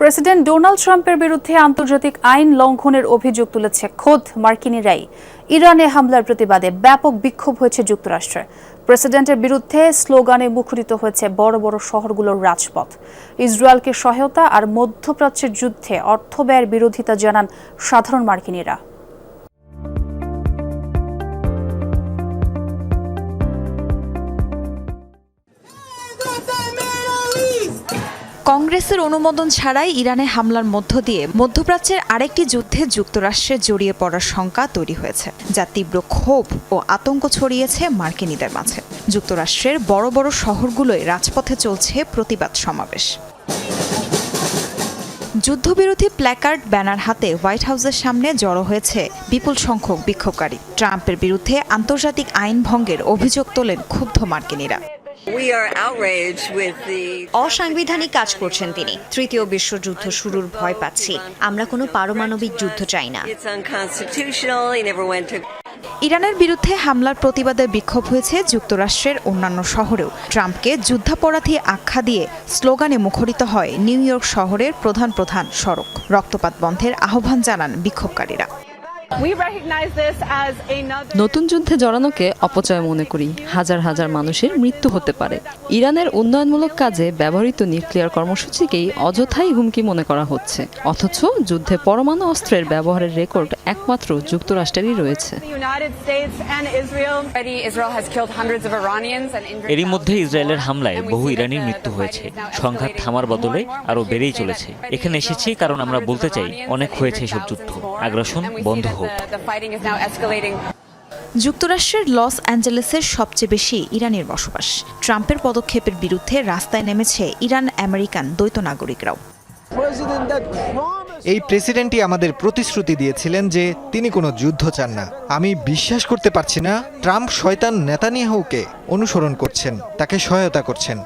President Donald ট্রাম্পের বিরুদ্ধে আন্তর্জাতিক আইন লঙ্ঘনের অভিযোগ তুলেছে খোদ মার্কিনিরাই ইরানে হামলার প্রতিবাদে ব্যাপক বিক্ষোভ হয়েছে যুক্তরাষ্ট্রে। প্রেসিডেন্টের বিরুদ্ধে স্লোগানে মুখরিত হয়েছে বড় বড় শহরগুলোর রাজপথ। ইসরায়েলকে সহায়তা আর মধ্যপ্রাচ্যের যুদ্ধে অর্থ ব্যয়ের বিরোধিতা জানান সাধারণ মার্কিনিরা। কংগ্রেসের অনুমোদন ছাড়াই ইরানে হামলার মধ্য দিয়ে মধ্যপ্রাচ্যের আরেকটি যুদ্ধে যুক্তরাষ্ট্রের জড়িয়ে পড়ার শঙ্কা তৈরি হয়েছে, যা তীব্র ক্ষোভ ও আতঙ্ক ছড়িয়েছে মার্কিনীদের মাঝে। যুক্তরাষ্ট্রের বড় বড় শহরগুলোয় রাজপথে চলছে প্রতিবাদ সমাবেশ। যুদ্ধবিরোধী প্ল্যাকার্ড ব্যানার হাতে হোয়াইট হাউসের সামনে জড়ো হয়েছে বিপুল সংখ্যক বিক্ষোভকারী। ট্রাম্পের বিরুদ্ধে আন্তর্জাতিক আইন ভঙ্গের অভিযোগ তোলেন ক্ষুব্ধ মার্কিনীরা। We are outraged with the অসাংবিধানিক কাজ করছেন তিনি। তৃতীয় বিশ্বযুদ্ধ শুরুর ভয় পাচ্ছি। আমরা কোনো পারমাণবিক যুদ্ধ চাই না। ইরানের বিরুদ্ধে হামলার প্রতিবাদে বিক্ষোভ হয়েছে যুক্তরাষ্ট্রের অন্যান্য শহরেও। ট্রাম্পকে যুদ্ধাপরাধী আখ্যা দিয়ে স্লোগানে মুখরিত হয় নিউ ইয়র্ক শহরের প্রধান প্রধান সড়ক। রক্তপাত বন্ধের আহ্বান জানান বিক্ষোভকারীরা। নতুন যুদ্ধে জড়ানোকে অপচয় মনে করি। হাজার হাজার মানুষের মৃত্যু হতে পারে। ইরানের উন্নয়নমূলক কাজে ব্যবহৃত নিউক্লিয়ার কর্মসূচিকেই অযথাই হুমকি মনে করা হচ্ছে। অথচ যুদ্ধে পরমাণু অস্ত্রের ব্যবহারের রেকর্ড একমাত্র যুক্তরাষ্ট্রেরই রয়েছে। এরই মধ্যে ইসরায়েলের হামলায় বহু ইরানির মৃত্যু হয়েছে। সংঘাত থামার বদলে আরও বেড়েই চলেছে। এখানে এসেছি কারণ আমরা বলতে চাই অনেক হয়েছে এসব যুদ্ধ। আগ্রাসন বন্ধ হোক। the- The fighting is now escalating. যুক্তরাষ্ট্রের লস অ্যাঞ্জেলেসের সবচেয়ে বেশি ইরানের বসবাস। ট্রাম্পের পদক্ষেপের বিরুদ্ধে রাস্তায় নেমেছে ইরান আমেরিকান দ্বৈত নাগরিকরাও। এই প্রেসিডেন্টই আমাদের প্রতিশ্রুতি দিয়েছিলেন যে তিনি কোনো যুদ্ধ চান না। আমি বিশ্বাস করতে পারছি না ট্রাম্প শয়তান নেতানিয়াহুকে অনুসরণ করছেন তাকে সহায়তা করছেন।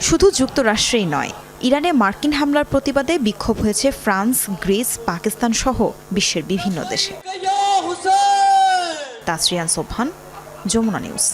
শুধু যুক্তরাষ্ট্রেই নয় ইরানে মার্কিন হামলার প্রতিবাদে বিক্ষোভ হয়েছে ফ্রান্স, গ্রিস, পাকিস্তান সহ বিশ্বের বিভিন্ন দেশে। তাসরিয়ান সোভান যমুনা নিউজ।